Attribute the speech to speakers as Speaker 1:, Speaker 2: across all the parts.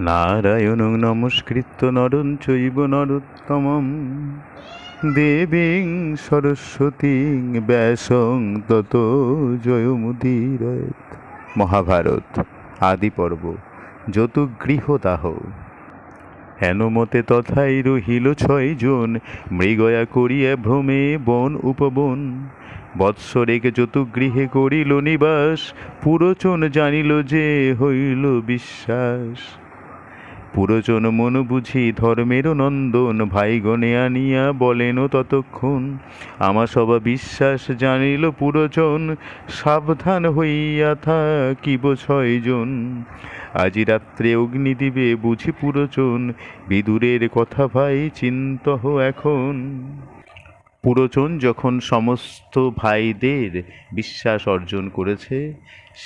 Speaker 1: নারায়ণ নমস্কৃত্য নরণ চৈব নরোত্তমম। দেবীং সরস্বতীং ব্যাসং তত জয়মুদীরয়েত মহাভারত আদি পর্ব যতুগৃহদাহ হেনমতে তথাই রহিল ছয়জন মৃগয়া করিয়া ভ্রমে বন উপবন। বৎসরেক যতুগৃহে করিল নিবাস, পুরোচন জানিল যে হইল বিশ্বাস। পুরোচন মন বুঝি ধর্মের নন্দন ভাইগণে আনিয়া বলেন ততক্ষণ। আমা সবা বিশ্বাস জানিল পুরোচন সাবধান হইয়া থাকিব ছয়জন। আজি রাত্রে অগ্নি দিবে বুঝি পুরোচন বিদুরের কথা ভাই চিন্তহ এখন। পুরোচন যখন সমস্ত ভাইদের বিশ্বাস অর্জন করেছে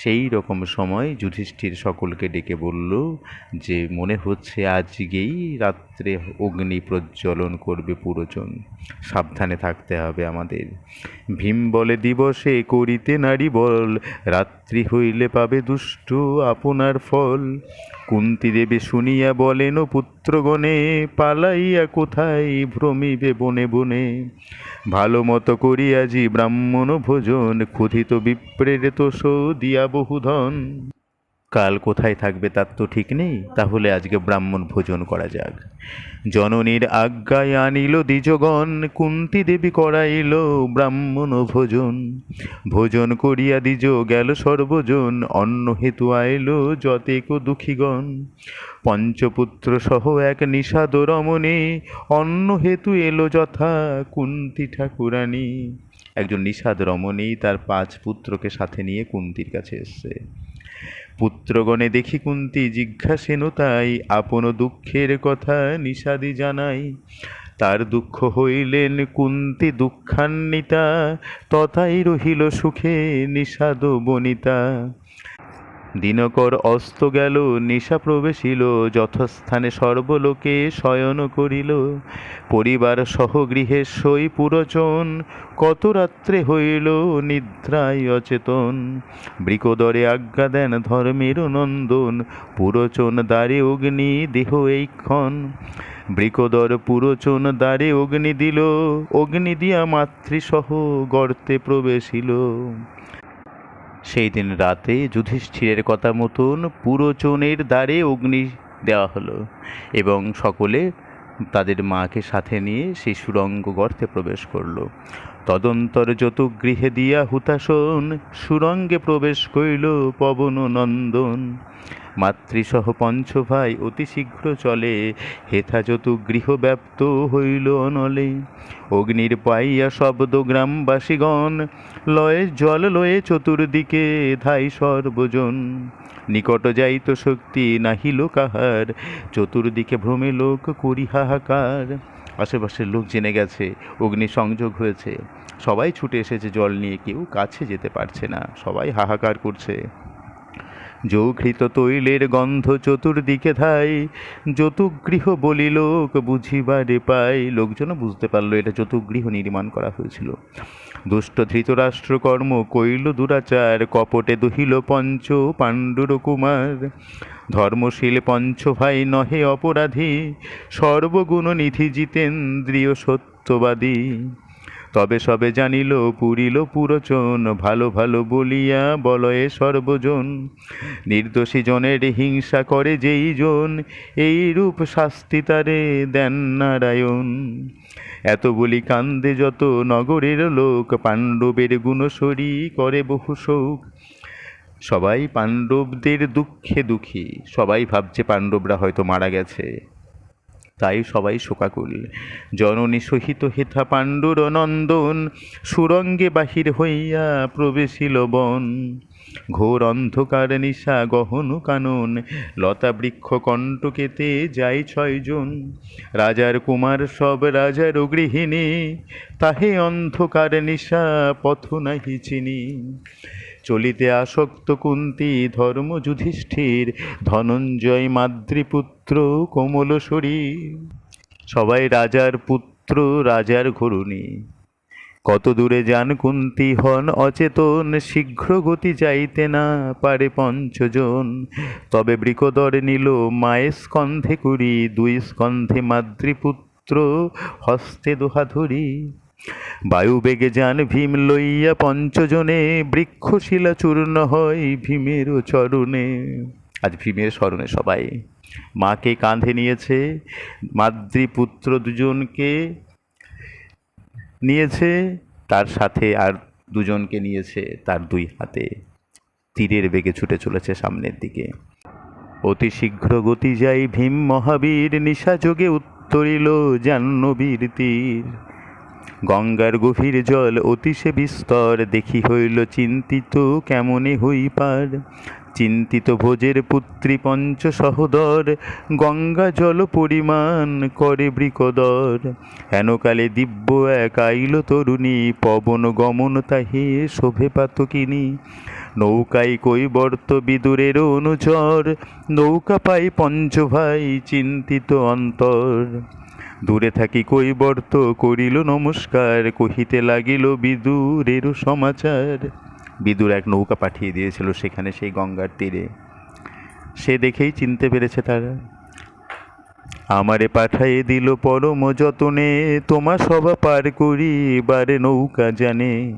Speaker 1: সেই রকম সময় যুধিষ্ঠির সকলকে ডেকে বলল যে, মনে হচ্ছে আজকেই রাত্রে অগ্নি প্রজ্বলন করবে পুরোজন সাবধানে থাকতে হবে আমাদের। ভীম বলে, দিবসে করিতে নারী বল, রাত্রি হইলে পাবে দুষ্ট আপনার ফল। কুন্তি দেবী শুনিয়া বলেন, পুত্রগণে, পালাইয়া কোথায় ভ্রমিবে বনে বনে? ভালো মতো করিয়া জি ব্রাহ্মণ ভোজন, ক্ষুধিত বিপ্রের তোষ দিয়া বহুধন। কাল কোথায় থাকবে তার তো ঠিক নেই। তাহলে আজকে ব্রাহ্মণ ভোজন করা যাক। জননীর আজ্ঞায় আনিল দ্বিজগণ, কুন্তি দেবী করাইল ব্রাহ্মণ ভোজন। ভোজন করিয়া দ্বিজ গেল সর্বজন, অন্ন হেতু আইল যতেক দুঃখীগণ। পঞ্চপুত্র সহ এক নিষাদ রমণী, অন্ন হেতু এলো যথা কুন্তি ঠাকুরানী। একজন নিষাদ রমণী তার পাঁচ পুত্রকে সাথে নিয়ে কুন্তির কাছে এসছে। পুত্রগণে দেখি কুন্তি জিজ্ঞাসেন তাই, আপন দুঃখের কথা নিষাদি জানাই। তার দুঃখ হইলেন কুন্তি দুঃখান্বিতা, তথাই রহিল সুখে নিষাদ বনিতা দিনকর অস্ত গেল, নিশা প্রবেশিল, যথাস্থানে সর্বলোকে শয়ন করিল। পরিবার সহ গৃহে সই পুরোচন, কত রাত্রে হইল নিদ্রায় অচেতন। বৃকদরে আজ্ঞা দেন ধর্মের নন্দন, পুরোচন দ্বারে অগ্নি দেহ এইক্ষণ। বৃকদর পুরোচন দ্বারে অগ্নি দিল, অগ্নি দিয়া মাতৃসহ গর্তে প্রবেশিল। সেই দিন রাতে যুধিষ্ঠিরের কথা মতন পুরোচনের দ্বারে অগ্নি দেওয়া হলো এবং সকলে তাদের মাকে সাথে নিয়ে সেই সুরঙ্গ গর্তে প্রবেশ করল। তদন্তর যত গৃহে দিয়া হুতাসন সুরঙ্গে প্রবেশ করিল পবন নন্দন মাতৃসহ পঞ্চভাই অতি শীঘ্র চলে হেথা যতুগৃহ ব্যাপ্ত হইল অনলে অগ্নির পাইয়া শব্দ গ্রামবাসীগণ, লয়ে জল লয়ে চতুর্দিকে ধাই সর্বজন। নিকট যাইত শক্তি নাহিল কাহার চতুর্দিকে ভ্রমে লোক করি হাহাকার। আশেপাশের লোক জেনে গেছে, অগ্নি সংযোগ হয়েছে। সবাই ছুটে এসেছে জল নিয়ে, কেউ কাছে যেতে পারছে না, সবাই হাহাকার করছে। যৌঘৃত তৈলের গন্ধ চতুর্দিকে ধাই। যতুগৃহ বলি লোক বুঝিবারে পাই। লোকজনও বুঝতে পারল এটা যতুগৃহ নির্মাণ করা হয়েছিল। দুষ্ট ধৃতরাষ্ট্র কর্ম কইল দুরাচার, কপটে দহিল পঞ্চ পাণ্ডুর কুমার। ধর্মশীল পঞ্চ ভাই নহে অপরাধী সর্বগুণ নিধি জিতেন্দ্রিয় সত্যবাদী। তবে সবে জানিল, পুরিল পুরোচন, ভালো ভালো বলিয়া বলয়ে সর্বজন। নির্দোষী জনের হিংসা করে যেই জন, এই রূপ শাস্তি তারে দেন নারায়ণ। এত বলি কান্দে যত নগরের লোক, পাণ্ডবের গুণসরি করে বহু শোক। সবাই পাণ্ডবদের দুঃখে দুঃখী, সবাই ভাবছে পাণ্ডবরা হয়তো মারা গেছে। তাই সবাই শোকাকুল। জননী সহিত হেথা পাণ্ডুর নন্দন, সুরঙ্গে বাহির হইয়া প্রবেশিল বন। ঘোর অন্ধকার নিশা গহন কানন, লতা বৃক্ষ কণ্টকেতে যাই ছয়জন রাজার কুমার সব রাজার গৃহিণী, তাহে অন্ধকার নিশা পথ নাহি চিনি। চলিতে আসক্ত কুন্তি ধর্ম যুধিষ্ঠির, ধনঞ্জয় মাতৃপুত্র কোমলসরী সবাই রাজার পুত্র, রাজার ঘরুণী। কত দূরে যান কুন্তি হন অচেতন, শীঘ্র গতি যাইতে না পারে পঞ্চজন। তবে বৃকদর নিল মায়ের স্কন্ধে কুড়ি, দুই স্কন্ধে মাতৃপুত্র হস্তে দোহা ধরি বায়ুবেগে যান ভীম লইয়া পঞ্চজনে, বৃক্ষশিলা চূর্ণ হয় ভীমের চরণে। আজ ভীমের স্মরণে সবাই। মাকে কাঁধে নিয়েছে, মাতৃপুত্র দুজনকে নিয়েছে, তার সাথে আর দুজনকে নিয়েছে তার দুই হাতে। তীরের বেগে ছুটে চলেছে সামনের দিকে। অতি শীঘ্র গতি যাই ভীম মহাবীর নিশাযোগে উত্তরিল জাহ্নবীর তীর। গঙ্গার গভীর জল অতিশে বিস্তর, দেখি হইল চিন্তিত কেমনে হই পার। চিন্তিত ভোজের পুত্রী পঞ্চ সহদর গঙ্গা জল পরিমাণ করে বৃকদর। হেনকালে দিব্য এক আইল তরুণী, পবন গমন তাহে শোভে পাতকিনী। নৌকায় কৈবর্ত বিদুরের অনুচর, নৌকা পাই পঞ্চভাই চিন্তিত অন্তর। দূরে থাকি কৈবর্ত করিল নমস্কার, কহিতে লাগিল বিদুরেরও সমাচার। বিদুর এক নৌকা পাঠিয়ে দিয়েছিল সেখানে সেই গঙ্গার তীরে। সে দেখেই চিনতে পেরেছে তারা। আমারে পাঠাইয়ে দিল পরম যতনে, তোমা সভা পার করি বারে নৌকা জানে।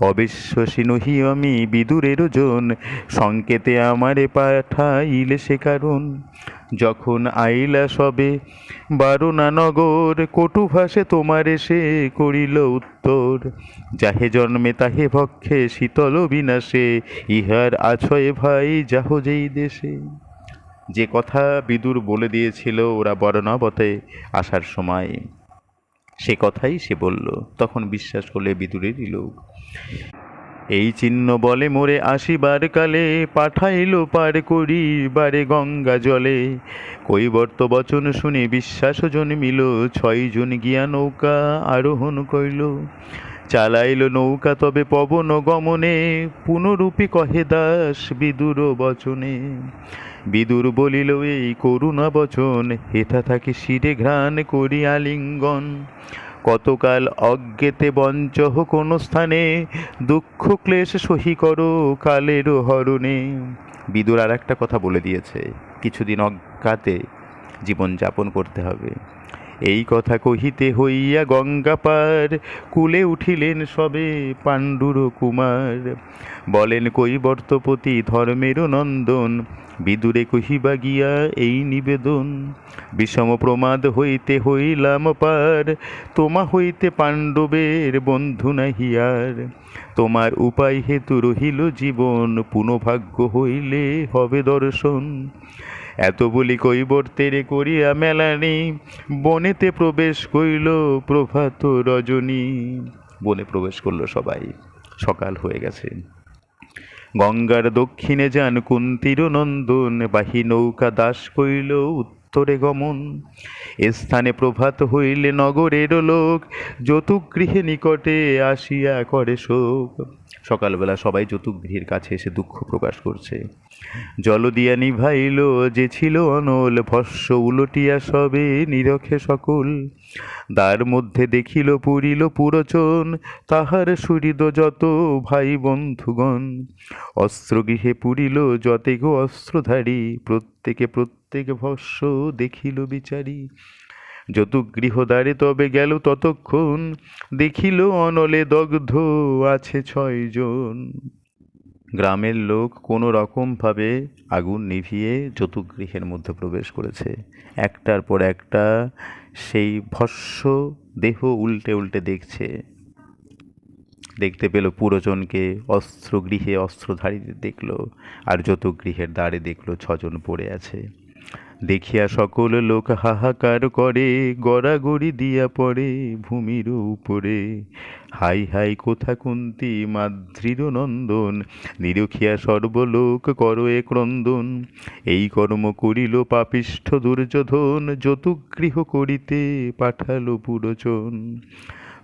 Speaker 1: অবিশ্বাসী নহি আমি বিদুরের জন, সংকেতে আমারে পাঠাইলে সে কারণ। যখন আইলা সবে, বারুণা নগর কটু ভাষে তোমার এসে করিল উত্তর। যাহে জন্মে তাহে ভক্ষে শীতল বিনাশে, ইহার আছয়ে ভাই যাহ যেই দেশে। যে কথা বিদুর বলে দিয়েছিল ওরা বরণাবতে আসার সময়, সে কথাই সে বলল। তখন বিশ্বাস করলে বিদুরেরই লোক। এই চিহ্ন বলে মোরে আসিবার কালে, পাঠাইল পার করি বারে গঙ্গা জলে। কৈবর্ত বচন শুনে বিশ্বাস জন্মিল ছয়জন গিয়া নৌকা আরোহণ কইল চালাইল নৌকা তবে পবন গমনে, পুনরূপী কহে দাস বিদুর বচনে। বিদুর বলিল, এই করুণা বচন, হেথা থাকি শিরে ঘ্রাণ করি আলিঙ্গন। কতকাল অজ্ঞেতে বঞ্চহ কোন স্থানে দুঃখ ক্লেশ সহি করো কালের হরণে। বিদুর আর একটা কথা বলে দিয়েছে, কিছুদিন অজ্ঞাতে জীবন যাপন করতে হবে। এই কথা কহিতে হইয়া গঙ্গা পার কুলে উঠিলেন সবে পাণ্ডুর কুমার। বলেন কৈবর্তপতি ধর্মের নন্দন বিদুরে কহিবা গিয়া এই নিবেদন। বিষম প্রমাদ হইতে হইলাম পার, তোমা হইতে পাণ্ডবের বন্ধু নাহিয়ার তোমার উপায় হেতু রহিল জীবন, পুনঃভাগ্য হইলে হবে দর্শন। এত বলি কৈবর্তের করিয়া মেলানি বনেতে প্রবেশ করিল প্রভাত রজনী। বনে প্রবেশ করল সবাই, সকাল হয়ে গেছে। গঙ্গার দক্ষিণে যান কুন্তির নন্দন বাহি নৌকা দাস কইল উত্তরে গমন। স্থানে প্রভাত হইলে নগরের লোক, যতুগৃহে নিকটে আসিয়া করে শোক। সকালবেলা সবাই যতুগৃহের কাছে এসে দুঃখ প্রকাশ করছে। জল দিয়া নিভাইল যে ছিল অনল, ভস্য উলটিয়া সবে নিরখে সকল। দ্বার মধ্যে দেখিল, পুরিল পুরচন, তাহার সুরিদ যত ভাই বন্ধুগণ। অস্ত্রগৃহে পুরিল যতে গো অস্ত্রধারী, প্রত্যেকে প্রত্যেক ভস্য দেখিল বিচারী। যত গৃহদ্বারে তবে গেল ততক্ষণ, দেখিল অনলে দগ্ধ আছে ছয়জন গ্রামের লোক কোনো রকমভাবে আগুন নিভিয়ে যতুগৃহের মধ্যে প্রবেশ করেছে। একটার পর একটা সেই ভস্য দেহ উল্টে উল্টে দেখছে। দেখতে পেল পুরোজনকে অস্ত্রগৃহে অস্ত্রধারীদের দেখল, আর যতুগৃহের দ্বারে দেখল ছজন পড়ে আছে। দেখিয়া সকল লোক হাহাকার করে, গড়াগড়ি দিয়া পড়ে ভূমির উপরে। হাই হাই, কোথা কুন্তি মাদ্রির নন্দন, নিরখিয়া সর্বলোক কর এ ক্রন্দন এই কর্ম করিল পাপিষ্ঠ দুর্যোধন যতুগৃহ করিতে পাঠালো পুরোচন।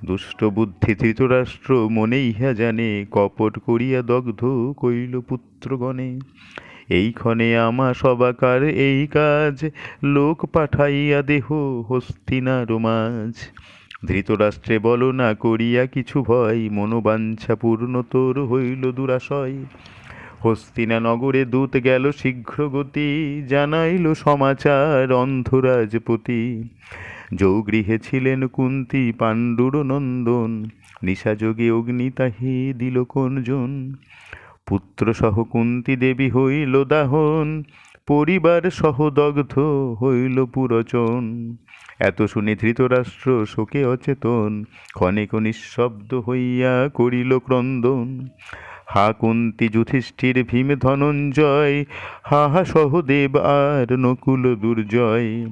Speaker 1: দুষ্ট বুদ্ধি ধৃতরাষ্ট্র মনে ইহা জানে, কপট করিয়া দগ্ধ কইল পুত্রগণে। এইক্ষণে আমা সবাকার এই কাজ। লোক পাঠাইয়া দেহ হস্তিনা মাঝ। ধৃতরাষ্ট্রে বলো না করিয়া কিছু ভয়, মনোবাঞ্ছা পূর্ণ তোর হইল দুরাশয়। হস্তিনা নগরে দূত গেল শীঘ্র গতি, জানাইল সমাচার অন্ধরাজপতি। যৌগৃহে ছিলেন কুন্তি পাণ্ডুর নন্দন নিশাযোগে অগ্নি তাহি দিল কোনজন পুত্র সহ কুন্তি দেবী হইল দাহন, পরিবার সহ দগ্ধ হইল পুরচন। এত শুনে ধৃতরাষ্ট্র শোকে অচেতন ক্ষণিক নিঃশব্দ হইয়া করিল ক্রন্দন। হা কুন্তি যুধিষ্ঠির ভীম ধনঞ্জয় হা হা সহদেব আর নকুল দুর্জয়।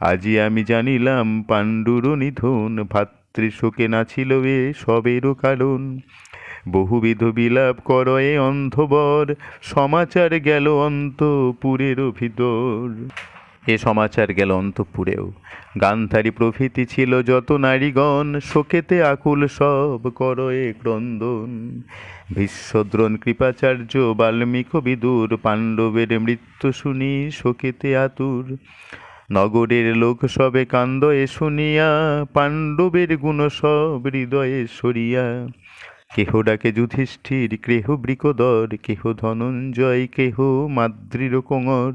Speaker 1: আজি আমি জানিলাম পাণ্ডুর নিধন, ভাতৃশোকে নাছিল এ সবেরও কারণ। বহুবিধ বিলাপ করয়ে অন্ধবর, সমাচার গেল অন্তপুরের ভিতর এ সমাচার গেল অন্তপুরেও। গান্ধারী প্রভৃতি ছিল যত নারীগণ, শোকেতে আকুল সব করয়ে ক্রন্দন। ভীষ্মদ্রোণ কৃপাচার্য, বাল্মীক বিদুর, পাণ্ডবের মৃত্যু শুনি শোকেতে আতুর। নগরের লোক সবে কান্দয়ে শুনিয়া, পাণ্ডবের গুণ সব হৃদয়ে সরিয়া। কেহ ডাকে যুধিষ্ঠির, কেহ বৃকদর, কেহ ধনঞ্জয়, কেহ মাদ্রির কোঙর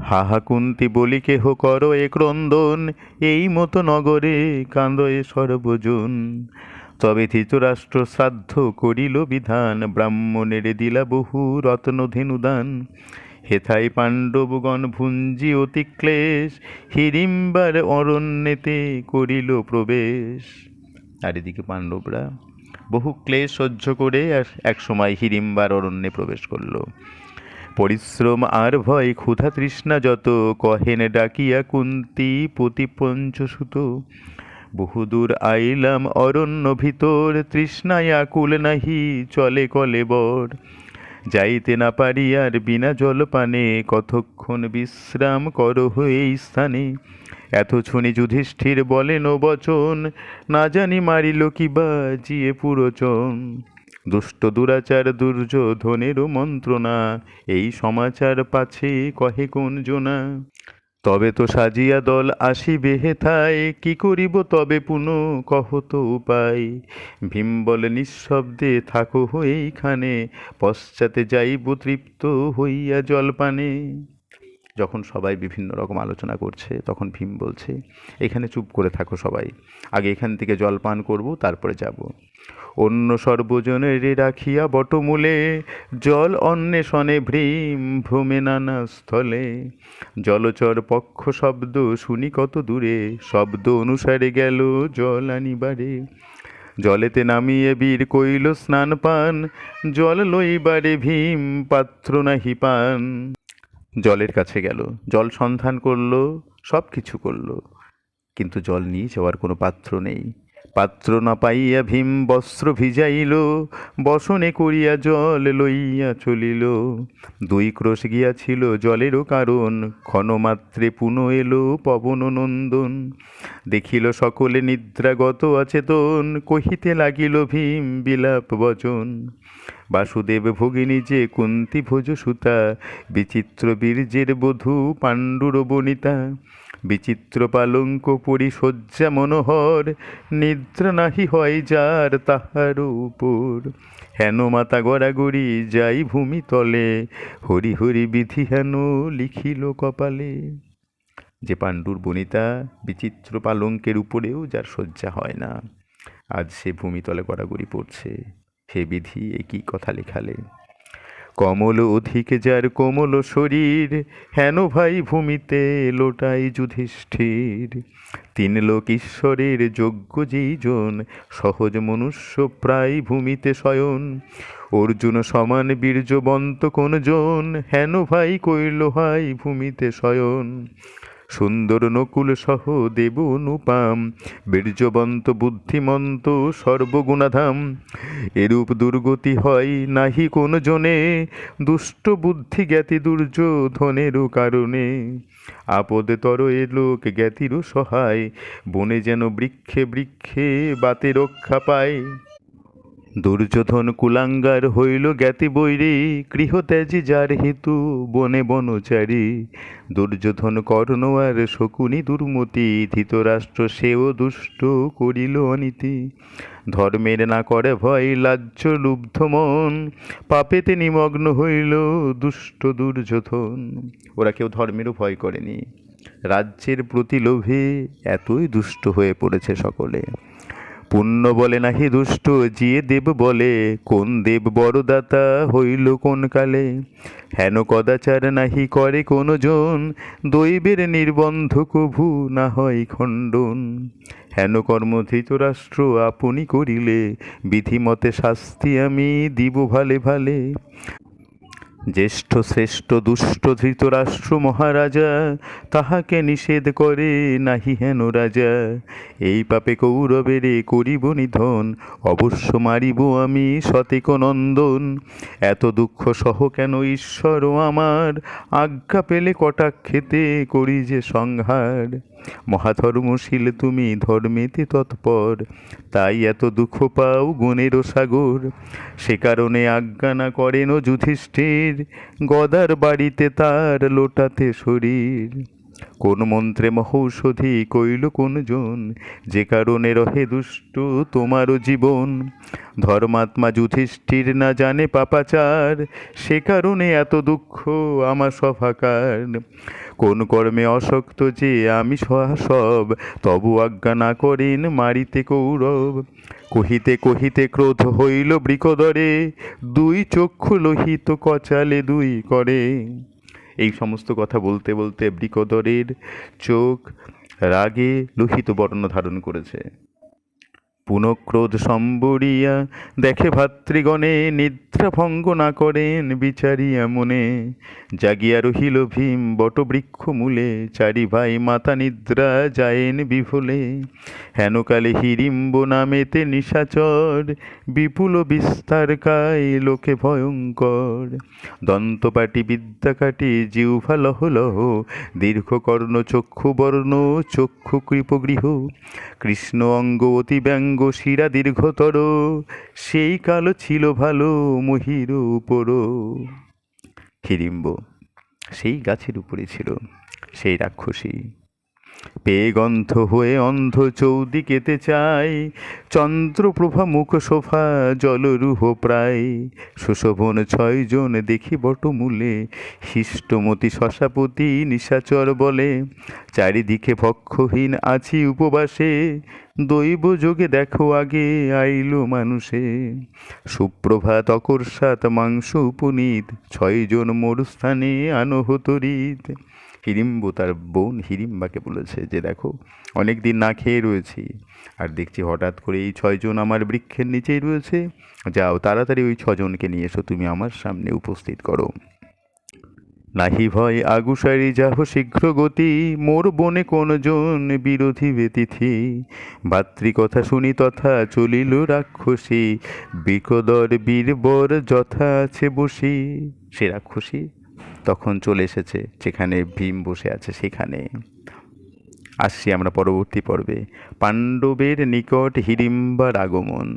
Speaker 1: হাহা কুন্তি বলি, কেহ কর এ ক্রন্দন এই মতো নগরে কান্দয়ে সর্বজন। তবে ধৃতরাষ্ট্র শ্রাদ্ধ করিল বিধান, ব্রাহ্মণের দিলা বহু রত্নধেনুদান হেথায় পাণ্ডবগণ ভুঞ্জি অতি ক্লেশ হিড়িম্বার অরণ্যেতে করিল প্রবেশ। আর এদিকে পাণ্ডবরা বহু ক্লেশ সহ্য করে এক সময় হিড়িম্বার অরণ্যে প্রবেশ করল। পরিশ্রম আর ভয় ক্ষুধা তৃষ্ণা যত, কহেন ডাকিয়া কুন্তি পতি পঞ্চসুত বহুদূর আইলাম অরণ্য ভিতর, তৃষ্ণায় আকুল নাহি, চলে কলে বর। যাইতে না পারি আর বিনা জলপানে, কতক্ষণ বিশ্রাম করো এই স্থানে। এত শুনি যুধিষ্ঠির বলেন বচন, না জানি মারিল কি বাজিয়ে পুরোচন। দুষ্ট দুরাচার, দুর্যোধনেরও মন্ত্রণা, এই সমাচার পাছে কহে কোন জোনা তবে তো সাজিয়া দল আসিবে হেথায়, কি করিব তবে পুনঃ কহত উপায়। ভীম বলে নিঃশব্দে থাকো এইখানে, পশ্চাতে যাইব তৃপ্ত হইয়া জলপানে। যখন সবাই বিভিন্ন রকম আলোচনা করছে, তখন ভীম বলছে, এখানে চুপ করে থাকো সবাই। আগে এখান থেকে জল পান করব, তারপরে যাব। অন্য সর্বজনের রাখিয়া বটমূলে, জল অন্বেষণে ভ্রীম ভ্রমে নানা স্থলে। জলচর পক্ষ শব্দ শুনি কত দূরে, শব্দ অনুসারে গেল জল আনিবারে। জলেতে নামিয়ে বীর কইল স্নান পান, জল লইবারে ভীম পাত্র নাহি পান। জলের কাছে গেল। জল সন্ধান করল সব কিছু করল। কিন্তু জল নিয়ে যাওয়ার কোনো পাত্র নেই। পাত্র না পাইয়া ভীম বস্ত্র ভিজাইল, বসনে করিয়া জল লইয়া চলিল। দুই ক্রোশ গিয়াছিল জলেরও কারণ, ক্ষণমাত্রে পুনঃ এলো পবন নন্দন। দেখিল সকলে নিদ্রাগত অচেতন কহিতে লাগিল ভীম বিলাপ বচন। বাসুদেব ভগিনী যে কুন্তি ভোজ সুতা বিচিত্র বীর্যের বধূ পাণ্ডুর বনিতা। বিচিত্র পালঙ্ক পরিশয্যা মনোহর, নিদ্রা নাহি হয় যার তাহার উপর। হেন মাতা গড়াগড়ি যাই ভূমি তলে, হরি হরি বিধি হেন লিখিল কপালে। যে পাণ্ডুর বনিতা বিচিত্র পালঙ্কের উপরেও যার শয্যা হয় না, আজ সে ভূমিতলে গড়াগড়ি পড়ছে। হে বিধি এ একই কথা লেখালে? কমল অধিক যার কোমল শরীর, হেন ভাই ভূমিতে লোটাই যুধিষ্ঠির। তিন লোক ঈশ্বরের যোগ্য যেইজন, সহজ মনুষ্য প্রায় ভূমিতে শয়ন। অর্জুন সমান বীর্যবন্ত কোন জন হেন ভাই কইল ভাই ভূমিতে শয়ন। সুন্দর নকুল সহ দেব অনুপাম বীর্যবন্ত বুদ্ধিমন্ত সর্বগুণাধাম। এরূপ দুর্গতি হয় নাহি কোন জনে, দুষ্ট বুদ্ধি জ্ঞাতি দুর্যোধনেরও কারণে। আপদে তর লোক জ্ঞাতিরও সহায়, বনে যেন বৃক্ষে বৃক্ষে বাতে রক্ষা পায়। দুর্যোধন কুলাঙ্গার হইল জ্ঞাতি বৈরী, গৃহত্যাজি যার হেতু বনে বনচারী। দুর্যোধন কর্ণ আর শকুনি দুর্মতি, ধৃতরাষ্ট্র সেও দুষ্ট করিল অনীতি। ধর্মের না করে ভয় লাজ্য লুব্ধ মন, পাপেতে নিমগ্ন হইল দুষ্ট দুর্যোধন। ওরা কেউ ধর্মেরও ভয় করেনি। রাজ্যের প্রতি লোভে এতই দুষ্ট হয়ে পড়েছে সকলে। পুণ্য বলে নাহি দুষ্ট জিয়ে দেব বলে, কোন দেব বড়দাতা হইল কোন কালে? হেন কদাচার নাহি করে কোন জন দৈবের নির্বন্ধ কভু না হয় খণ্ডন। হেন কর্মধৃত রাষ্ট্র আপনি করিলে, বিধিমতে শাস্তি আমি দিব ভালে ভালে। জ্যেষ্ঠ শ্রেষ্ঠ দুষ্ট ধৃতরাষ্ট্র মহারাজা, তাহাকে নিষেধ করে নাহি হেন রাজা। এই পাপে কৌরবেরে করিব নিধন, অবশ্য মারিব আমি সতেক নন্দন। এত দুঃখ সহ কেন ঈশ্বর আমার আজ্ঞা পেলে কটাক্ষেতে করি যে সংহার? মহাধর্মশীল তুমি ধর্মেতে তৎপর, তাই এত দুঃখ পাও গুণেরও সাগর। সে কারণে আজ্ঞা না করেন যুধিষ্ঠির, গদার বাড়িতে তার লোটাতে শরীর। কোন মন্ত্রে মহৌষধি কইল কোন জন যে কারণে রহে দুষ্ট তোমারও জীবন। ধর্মাত্মা যুধিষ্ঠির না জানে পাপাচার, সে কারণে এত দুঃখ আমার সভাকার। কোন কর্মে অশক্ত যে আমি সব তবু আজ্ঞা না করেন মারিতে কৌরব। কহিতে কহিতে ক্রোধ হইল বৃকদরে, দুই চক্ষু লোহিত কচালে দুই করে। এই সমস্ত কথা বলতে বলতে বৃকদরের চোখ রাগে লোহিত বর্ণ ধারণ করেছে। পুনঃক্রোধ সম্বরিয়া দেখে ভাতৃগণে নিদ্রা ভঙ্গ না করেন বিচারিয়া মনে। জাগিয়া রহিল ভীম বটবৃক্ষ মূলে, চারি ভাই মাতা নিদ্রা যায়েন বিফলে। হেনকালে হিড়িম্ব নামেতে নিশাচর, বিপুল বিস্তার কায় লোকে ভয়ঙ্কর। দন্তপাটি বিদ্যাকাটি জিহ্বা লহ লহ দীর্ঘকর্ণ চক্ষু বর্ণ, চক্ষু কৃপগৃহ। কৃষ্ণ অঙ্গ অতি ব্যঙ্গ শিরা দীর্ঘতর, সেই কালো ছিল ভালো মহির উপর। হিড়িম্ব সেই গাছের উপরে ছিল সেই রাক্ষসী। পেয়ে গন্ধ হয়ে অন্ধ চৌদিকেতে চাই। চন্দ্রপ্রভা মুখ শোভা, জলরুহ প্রায়। সুশোভন ছয়জন দেখি বটমূলে, হিষ্টমতি শশাপতি নিশাচর বলে। চারিদিকে ভক্ষহীন আছি উপবাসে, দৈব যোগে দেখো আগে আইলো মানুষে। সুপ্রভাত অকর্ষাত মাংস উপনীত ছয়জন মোর স্থানে আনহতরিত হিড়িম্ব তার বোন হিড়িম্বাকে বলেছে যে, দেখো, অনেক দিন না খেয়ে রয়েছি আর দেখছি হঠাৎ করে এই ছয়জন আমার বৃক্ষের নিচেই রয়েছে। যাও, তাড়াতাড়ি ওই ছজনকে নিয়ে এসো, তুমি আমার সামনে উপস্থিত করো। নাহি ভয় আগুসারি যাহ শীঘ্র গতি, মোর বনে কোনজন বিরোধী ব্যতিথি ভাতৃকথা শুনি তথা চলিল রাক্ষসী, বিকদর বীরবর যথা আছে বসি। সে রাক্ষসী? তখন চলে এসেছে, যেখানে ভীম বসে আছে সেখানে। আসছি আমরা পরবর্তী পর্বে। পাণ্ডবের নিকট হিড়িম্বার আগমন।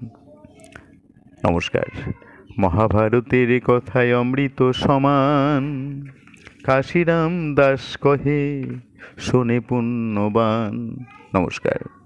Speaker 1: নমস্কার। মহাভারতের কথায় অমৃত সমান। কাশিরাম দাস কহে, শোনে পুণ্যবান। নমস্কার।